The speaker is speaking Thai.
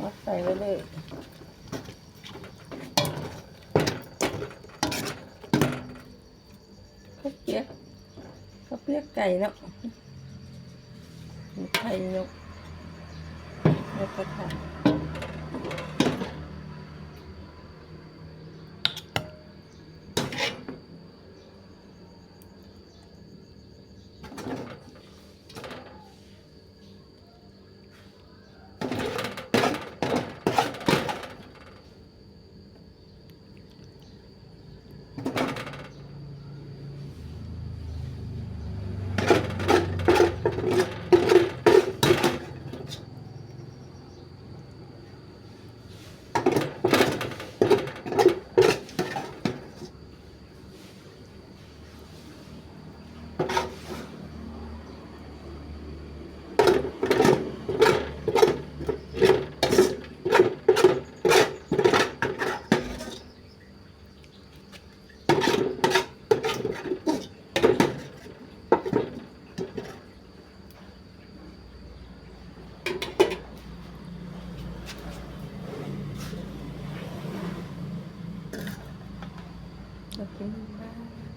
มัดใส่ไว้เลยข้าวเปียกข้าวเปียกไก่เนาะไข่เนาะแล้วก็ไข่ Tá okay.